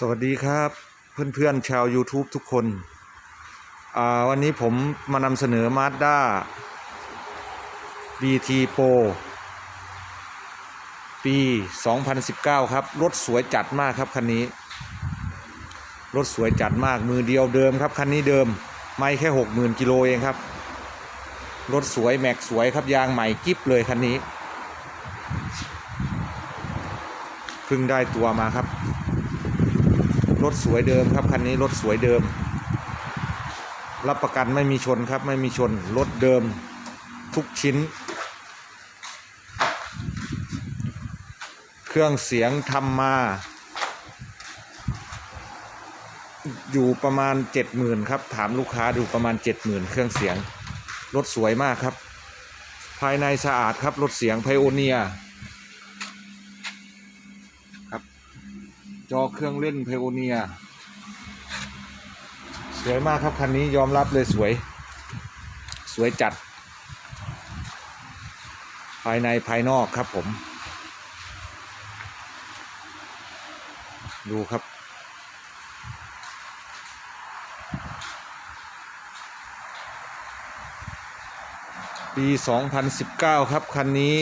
สวัสดีครับเพื่อนๆชาว YouTube ทุกคนวันนี้ผมมานำเสนอ Mazda BT Pro ปี 2019 ครับ รถสวยจัดมากครับ คันนี้ รถสวยจัดมากมือเดียวเดิมครับ คันนี้เดิม ไม่แค่ 60,000กิโลเองครับ รถสวยแม็กสวยครับ ยางใหม่กิ๊บเลยคันนี้เพิ่งได้ตัวมาครับ รถสวยเดิมครับคันนี้รถสวยเดิม รับประกันไม่มีชนครับไม่มีชนรถเดิมทุกชิ้น เครื่องเสียงทำมา อยู่ประมาณเจ็ดหมื่นครับถามลูกค้าดูประมาณเจ็ดหมื่นเครื่องเสียงรถสวยมากครับ ภายในสะอาดครับรถเสียงไพโอเนีย จอเครื่องเล่นไพโอเนียสวยมากครับ คันนี้ยอมรับเลยสวย สวยจัด ภายในภายนอกครับผม ดูครับปี 2019 ครับ คันนี้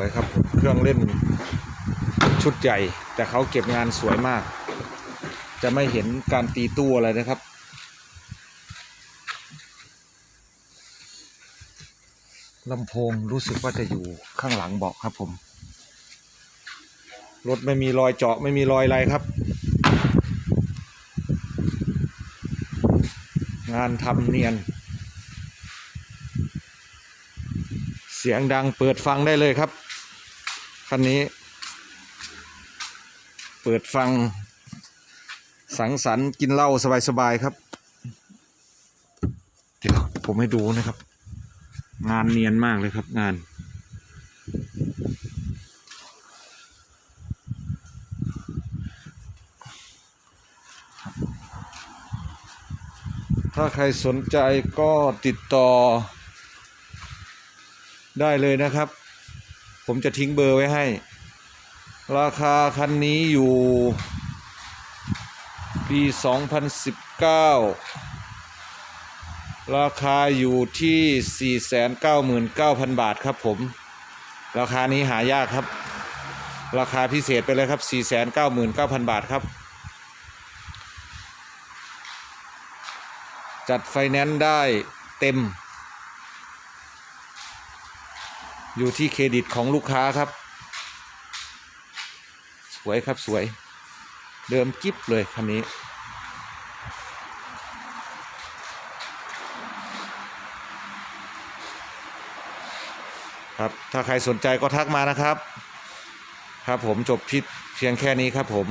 วยครับ เครื่องเล่นชุดใหญ่ แต่เขาเก็บงานสวยมาก จะไม่เห็นการตีตู้อะไรนะครับ ลำโพงรู้สึกว่าจะอยู่ข้างหลังเบาะครับผม รถไม่มีรอยเจาะไม่มีรอยอะไรครับ งานทำเนียนเสียงดังเปิดฟังได้เลยครับ คันนี้ เปิดฟัง สังสรรค์กินเหล้าสบายๆครับ เดี๋ยวผมให้ดูนะครับ งานเนียนมากเลยครับงาน ถ้าใครสนใจก็ติดต่อได้เลยนะครับ ผมจะทิ้งเบอร์ไว้ให้ ราคาคันนี้อยู่ ปี 2019 ราคาอยู่ที่ 499,000 บาทครับผม ราคานี้หายากครับ ราคาพิเศษไปเลยครับ 499,000 บาทครับ จัดไฟแนนซ์ได้เต็ม อยู่ที่เครดิตของลูกค้าครับ สวยครับสวย เดิมกิ๊บเลยคันนี้ ครับ ถ้าใครสนใจก็ทักมานะครับ ครับผมจบที่เพียงแค่นี้ครับผม